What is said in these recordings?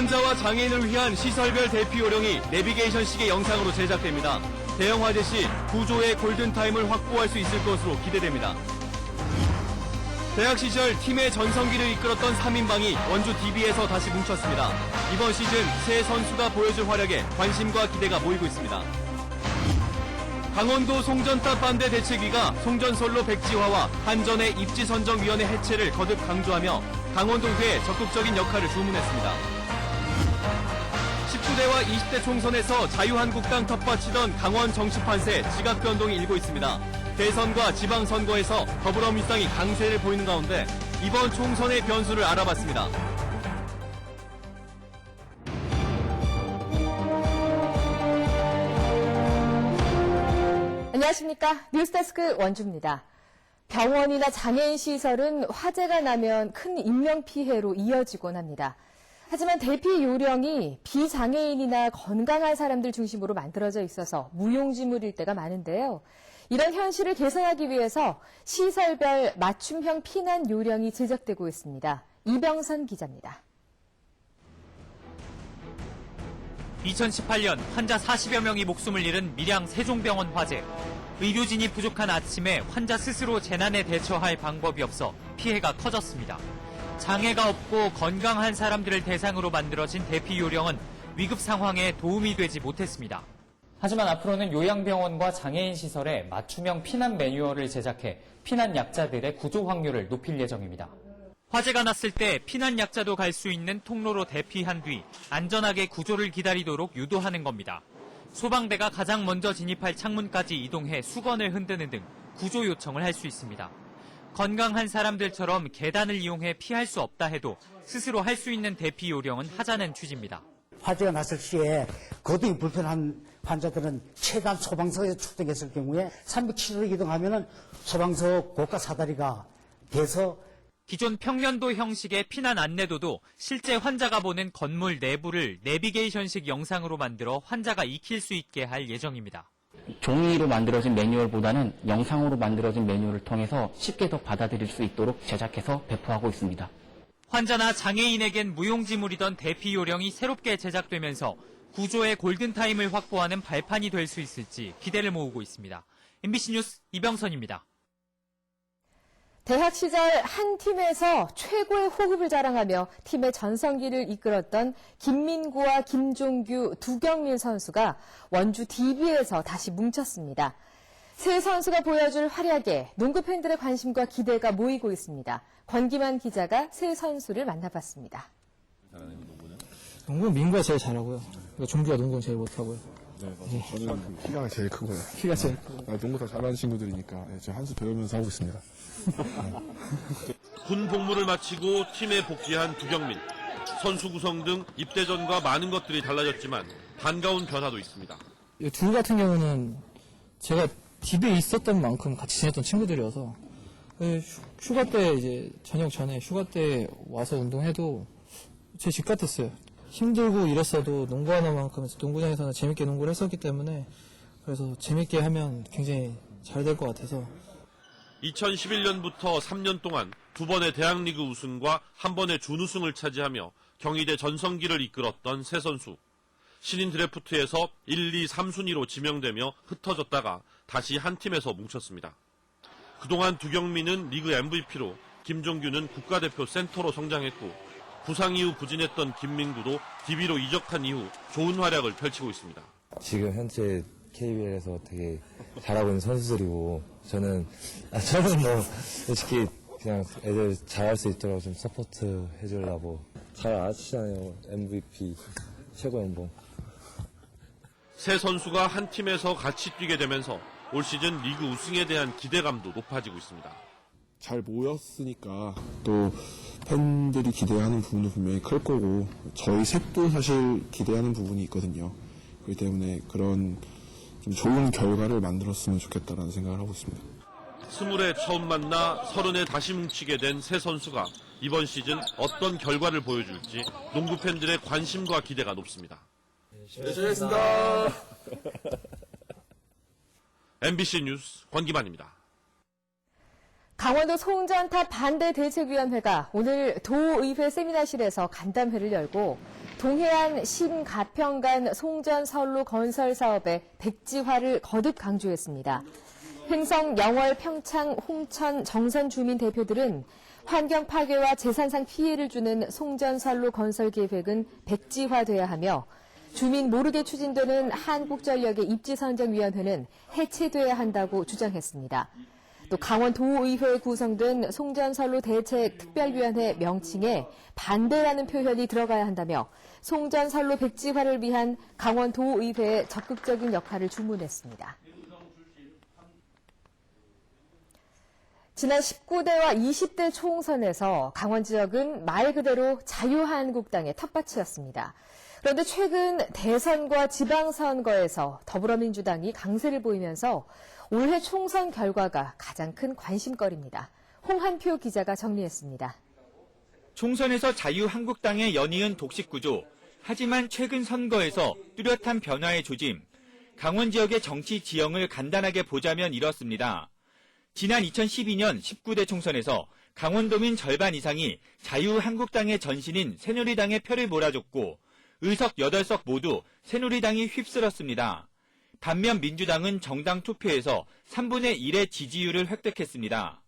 환자와 장애인을 위한 시설별 대피 요령이 내비게이션식의 영상으로 제작됩니다. 대형 화재 시 구조의 골든타임을 확보할 수 있을 것으로 기대됩니다. 대학 시절 팀의 전성기를 이끌었던 3인방이 원주 DB에서 다시 뭉쳤습니다. 이번 시즌 새 선수가 보여줄 활약에 관심과 기대가 모이고 있습니다. 강원도 송전탑 반대 대책위가 송전솔로 백지화와 한전의 입지선정위원회 해체를 거듭 강조하며 강원도의회에 적극적인 역할을 주문했습니다. 19대와 20대 총선에서 자유한국당 텃밭이던 강원 정치판세 지각 변동이 일고 있습니다. 대선과 지방선거에서 더불어민주당이 강세를 보이는 가운데 이번 총선의 변수를 알아봤습니다. 안녕하십니까. 뉴스데스크 원주입니다. 병원이나 장애인 시설은 화재가 나면 큰 인명피해로 이어지곤 합니다. 하지만 대피 요령이 비장애인이나 건강한 사람들 중심으로 만들어져 있어서 무용지물일 때가 많은데요. 이런 현실을 개선하기 위해서 시설별 맞춤형 피난 요령이 제작되고 있습니다. 이병선 기자입니다. 2018년 환자 40여 명이 목숨을 잃은 밀양 세종병원 화재. 의료진이 부족한 아침에 환자 스스로 재난에 대처할 방법이 없어 피해가 커졌습니다. 장애가 없고 건강한 사람들을 대상으로 만들어진 대피 요령은 위급 상황에 도움이 되지 못했습니다. 하지만 앞으로는 요양병원과 장애인 시설에 맞춤형 피난 매뉴얼을 제작해 피난 약자들의 구조 확률을 높일 예정입니다. 화재가 났을 때 피난 약자도 갈 수 있는 통로로 대피한 뒤 안전하게 구조를 기다리도록 유도하는 겁니다. 소방대가 가장 먼저 진입할 창문까지 이동해 수건을 흔드는 등 구조 요청을 할 수 있습니다. 건강한 사람들처럼 계단을 이용해 피할 수 없다 해도 스스로 할 수 있는 대피 요령은 하자는 취지입니다. 화재가 났을 시에 거동이 불편한 환자들은 최대한 소방서에 출동했을 경우에 307로 이동하면은 소방서 고가 사다리가 돼서 기존 평년도 형식의 피난 안내도도 실제 환자가 보는 건물 내부를 내비게이션식 영상으로 만들어 환자가 익힐 수 있게 할 예정입니다. 종이로 만들어진 매뉴얼보다는 영상으로 만들어진 매뉴얼을 통해서 쉽게 더 받아들일 수 있도록 제작해서 배포하고 있습니다. 환자나 장애인에겐 무용지물이던 대피 요령이 새롭게 제작되면서 구조의 골든타임을 확보하는 발판이 될 수 있을지 기대를 모으고 있습니다. MBC 뉴스 이병선입니다. 대학 시절 한 팀에서 최고의 호흡을 자랑하며 팀의 전성기를 이끌었던 김민구와 김종규, 두경민 선수가 원주 DB에서 다시 뭉쳤습니다. 세 선수가 보여줄 활약에 농구 팬들의 관심과 기대가 모이고 있습니다. 권기만 기자가 세 선수를 만나봤습니다. 농구는 민구가 제일 잘하고요. 그러니까 종규가 농구는 제일 못하고요. 네, 맞아요. 저는 키가 제일 크고요. 키가 제일 크고. 아, 농구 다 잘하는 친구들이니까 네, 제가 한수 배우면서 하고 있습니다. 군 복무를 마치고 팀에 복귀한 두경민. 선수 구성 등 입대 전과 많은 것들이 달라졌지만 반가운 변화도 있습니다. 이둘 같은 경우는 제가 집에 있었던 만큼 같이 지냈던 친구들이어서 그 휴- 휴가 때 이제 저녁 전에 휴가 때 와서 운동해도 제 집 같았어요. 힘들고 이랬어도 농구 하나만큼 농구장에서는 재밌게 농구를 했었기 때문에 그래서 재밌게 하면 굉장히 잘 될 것 같아서 2011년부터 3년 동안 두 번의 대학리그 우승과 한 번의 준우승을 차지하며 경희대 전성기를 이끌었던 세 선수. 신인 드래프트에서 1, 2, 3순위로 지명되며 흩어졌다가 다시 한 팀에서 뭉쳤습니다. 그동안 두경민은 리그 MVP로 김종규는 국가대표 센터로 성장했고 부상 이후 부진했던 김민구도 DB로 이적한 이후 좋은 활약을 펼치고 있습니다. 지금 현재 KBL에서 되게 잘하고 있는 선수들이고 저는 아, 저는 뭐 솔직히 그냥 애들 잘할 수 있도록 좀 서포트 해주려고 잘 아시잖아요 MVP 최고 연봉 세 선수가 한 팀에서 같이 뛰게 되면서 올 시즌 리그 우승에 대한 기대감도 높아지고 있습니다. 잘 모였으니까 또 팬들이 기대하는 부분도 분명히 클 거고 저희 셋도 사실 기대하는 부분이 있거든요. 그렇기 때문에 그런 좀 좋은 결과를 만들었으면 좋겠다라는 생각을 하고 있습니다. 스물에 처음 만나 서른에 다시 뭉치게 된세 선수가 이번 시즌 어떤 결과를 보여줄지 농구 팬들의 관심과 기대가 높습니다. MBC 뉴스 권기만입니다. 강원도 송전탑 반대 대책위원회가 오늘 도의회 세미나실에서 간담회를 열고 동해안 신가평간 송전선로 건설 사업의 백지화를 거듭 강조했습니다. 흥성, 영월, 평창, 홍천, 정선 주민 대표들은 환경 파괴와 재산상 피해를 주는 송전선로 건설 계획은 백지화돼야 하며 주민 모르게 추진되는 한국전력의 입지선정위원회는 해체돼야 한다고 주장했습니다. 또 강원도의회에 구성된 송전선로 대책 특별위원회 명칭에 반대라는 표현이 들어가야 한다며 송전선로 백지화를 위한 강원도의회의 적극적인 역할을 주문했습니다. 지난 19대와 20대 총선에서 강원 지역은 말 그대로 자유한국당의 텃밭이었습니다. 그런데 최근 대선과 지방선거에서 더불어민주당이 강세를 보이면서 올해 총선 결과가 가장 큰 관심거리입니다. 홍한표 기자가 정리했습니다. 총선에서 자유한국당의 연이은 독식 구조, 하지만 최근 선거에서 뚜렷한 변화의 조짐, 강원 지역의 정치 지형을 간단하게 보자면 이렇습니다. 지난 2012년 19대 총선에서 강원도민 절반 이상이 자유한국당의 전신인 새누리당의 표를 몰아줬고 의석 8석 모두 새누리당이 휩쓸었습니다. 반면 민주당은 정당 투표에서 3분의 1의 지지율을 획득했습니다.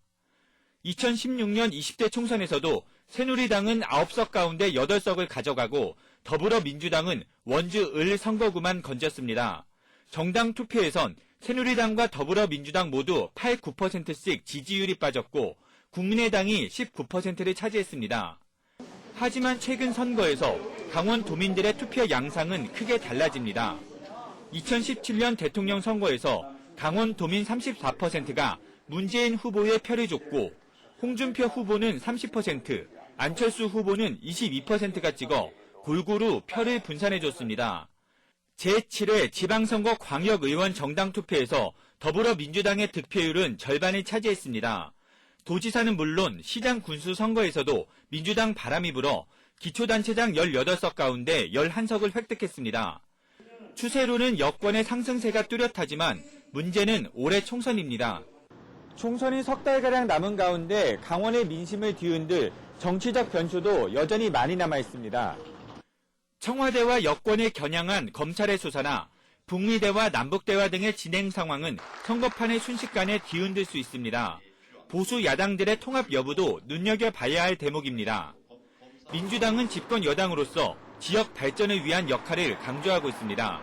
2016년 20대 총선에서도 새누리당은 9석 가운데 8석을 가져가고 더불어민주당은 원주 을 선거구만 건졌습니다. 정당 투표에선 새누리당과 더불어민주당 모두 8, 9%씩 지지율이 빠졌고 국민의당이 19%를 차지했습니다. 하지만 최근 선거에서 강원 도민들의 투표 양상은 크게 달라집니다. 2017년 대통령 선거에서 강원 도민 34%가 문재인 후보에 표를 줬고 홍준표 후보는 30%, 안철수 후보는 22%가 찍어 골고루 표를 분산해줬습니다. 제7회 지방선거 광역의원 정당 투표에서 더불어민주당의 득표율은 절반을 차지했습니다. 도지사는 물론 시장 군수 선거에서도 민주당 바람이 불어 기초단체장 18석 가운데 11석을 획득했습니다. 추세로는 여권의 상승세가 뚜렷하지만 문제는 올해 총선입니다. 총선이 석 달가량 남은 가운데 강원의 민심을 뒤흔들 정치적 변수도 여전히 많이 남아 있습니다. 청와대와 여권을 겨냥한 검찰의 수사나 북미대와 남북대화 등의 진행 상황은 선거판을 순식간에 뒤흔들 수 있습니다. 보수 야당들의 통합 여부도 눈여겨봐야 할 대목입니다. 민주당은 집권 여당으로서 지역 발전을 위한 역할을 강조하고 있습니다.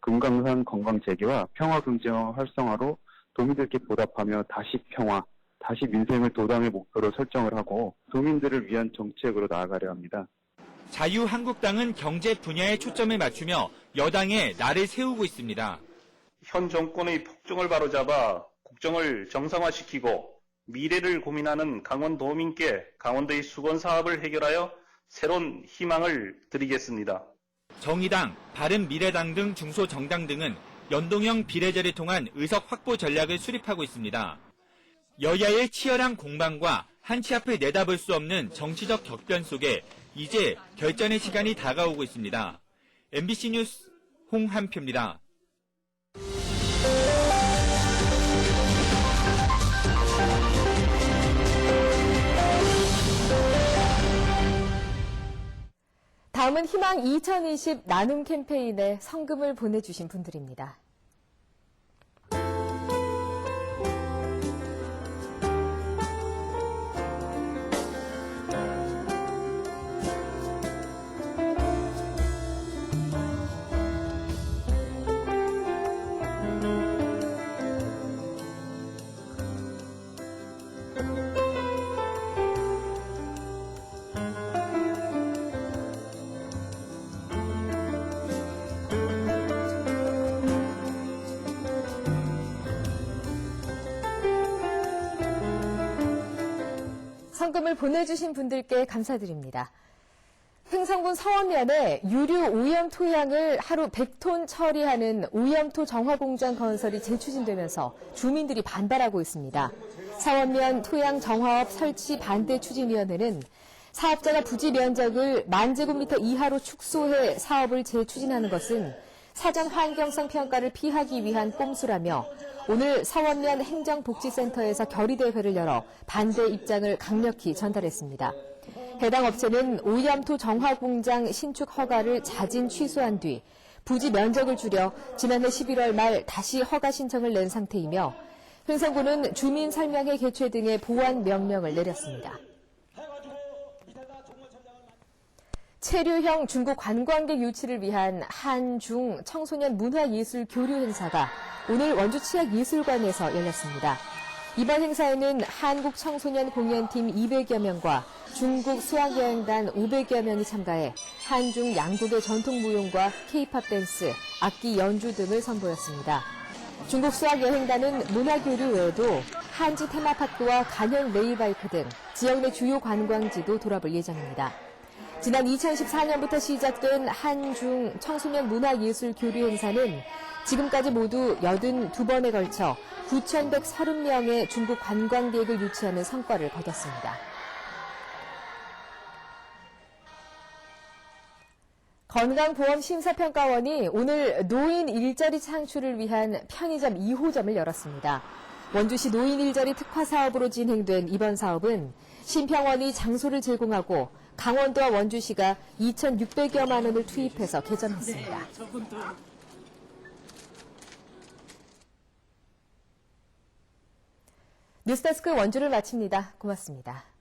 금강산 관광 재개와 평화 긍정 활성화로 도민들께 보답하며 다시 평화, 다시 민생을 도당의 목표로 설정을 하고 도민들을 위한 정책으로 나아가려 합니다. 자유한국당은 경제 분야에 초점을 맞추며 여당에 날을 세우고 있습니다. 현 정권의 폭정을 바로잡아 국정을 정상화시키고 미래를 고민하는 강원도민께 강원도의 수건 사업을 해결하여 새로운 희망을 드리겠습니다. 정의당, 바른미래당 등 중소정당 등은 연동형 비례제를 통한 의석 확보 전략을 수립하고 있습니다. 여야의 치열한 공방과 한치 앞을 내다볼 수 없는 정치적 격변 속에 이제 결전의 시간이 다가오고 있습니다. MBC 뉴스 홍한표입니다. 다음은 희망 2020 나눔 캠페인에 성금을 보내주신 분들입니다. 성금을 보내주신 분들께 감사드립니다. 흥성군 서원면에 유류 오염 토양을 하루 100톤 처리하는 오염토 정화 공장 건설이 재추진되면서 주민들이 반발하고 있습니다. 서원면 토양 정화업 설치 반대 추진위원회는 사업자가 부지 면적을 만 제곱미터 이하로 축소해 사업을 재추진하는 것은 사전 환경성 평가를 피하기 위한 꼼수라며 오늘 서원면 행정복지센터에서 결의대회를 열어 반대 입장을 강력히 전달했습니다. 해당 업체는 오염토 정화 공장 신축 허가를 자진 취소한 뒤 부지 면적을 줄여 지난해 11월 말 다시 허가 신청을 낸 상태이며 흥성구는 주민 설명회 개최 등의 보완 명령을 내렸습니다. 체류형 중국 관광객 유치를 위한 한중 청소년 문화예술 교류 행사가 오늘 원주 치악예술관에서 열렸습니다. 이번 행사에는 한국 청소년 공연팀 200여 명과 중국 수학여행단 500여 명이 참가해 한중 양국의 전통 무용과 케이팝 댄스, 악기 연주 등을 선보였습니다. 중국 수학여행단은 문화교류 외에도 한지 테마파크와 간현 레이바이크 등 지역 내 주요 관광지도 돌아볼 예정입니다. 지난 2014년부터 시작된 한중 청소년 문화예술 교류 행사는 지금까지 모두 82번에 걸쳐 9,130명의 중국 관광객을 유치하는 성과를 거뒀습니다. 건강보험심사평가원이 오늘 노인 일자리 창출을 위한 편의점 2호점을 열었습니다. 원주시 노인 일자리 특화 사업으로 진행된 이번 사업은 심평원이 장소를 제공하고 강원도와 원주시가 2,600여만 원을 투입해서 개점했습니다. 뉴스데스크 원주를 마칩니다. 고맙습니다.